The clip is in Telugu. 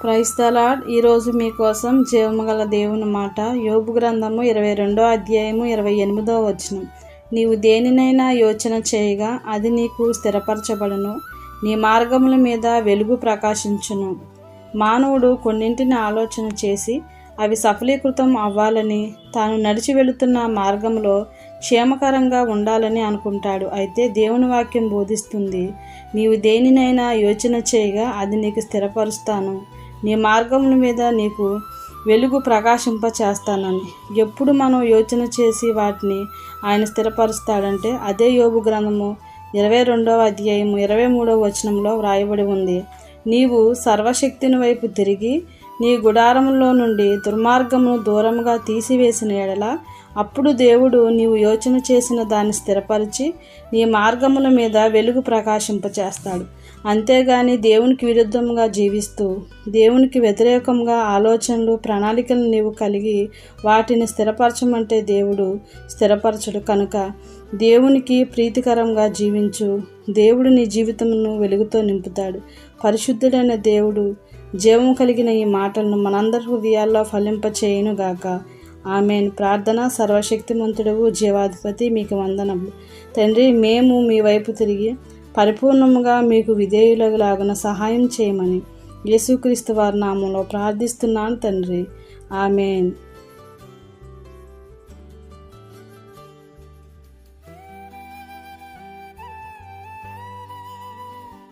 క్రైస్తలాడ్ ఈరోజు మీకోసం జీవమగల దేవుని మాట. యోబు గ్రంథము ఇరవై రెండో అధ్యాయము ఇరవై ఎనిమిదో వచనం. నీవు దేనినైనా యోచన చేయగా అది నీకు స్థిరపరచబడును. నీ మార్గముల మీద వెలుగు ప్రకాశించును. మానవుడు కొన్నింటిని ఆలోచన చేసి అవి సఫలీకృతం అవ్వాలని తాను నడిచి వెళుతున్న మార్గంలో క్షేమకరంగా ఉండాలని అనుకుంటాడు. అయితే దేవుని వాక్యం బోధిస్తుంది నీవు దేనినైనా యోచన చేయగా అది నీకు స్థిరపరుస్తాను. నీ మార్గముల మీద నీకు వెలుగు ప్రకాశింప చేస్తానని ఎప్పుడు మనం యోచన చేసి వాటిని ఆయన స్థిరపరుస్తాడంటే అదే యోగు గ్రంథము ఇరవై రెండవ అధ్యాయము ఇరవై మూడవ వచనంలో వ్రాయబడి ఉంది. నీవు సర్వశక్తిని వైపు తిరిగి నీ గుడారంలో నుండి దుర్మార్గమును దూరంగా తీసివేసిన ఎడల అప్పుడు దేవుడు నీవు యోచన చేసిన దాన్ని స్థిరపరిచి నీ మార్గముల మీద వెలుగు ప్రకాశింపచేస్తాడు. అంతేగాని దేవునికి విరుద్ధంగా జీవిస్తూ దేవునికి వ్యతిరేకంగా ఆలోచనలు ప్రణాళికలు నీవు కలిగి వాటిని స్థిరపరచమంటే దేవుడు స్థిరపరచడు కనుక. దేవునికి ప్రీతికరంగా జీవించు. దేవుడు నీ జీవితమును వెలుగుతో నింపుతాడు. పరిశుద్ధుడైన దేవుడు జీవం కలిగిన ఈ మాటలను మనందరి హృదయాల్లో ఫలింపచేయునుగాక. ఆమెన్. ప్రార్థన సర్వశక్తిమంతుడవు జీవాధిపతి మీకు వందనములు. తండ్రి మేము మీ వైపు తిరిగి పరిపూర్ణముగా మీకు విధేయులలాగున సహాయం చేయమని యేసుక్రీస్తు వారి నామంలో ప్రార్థిస్తున్నాను తండ్రి. ఆమెన్.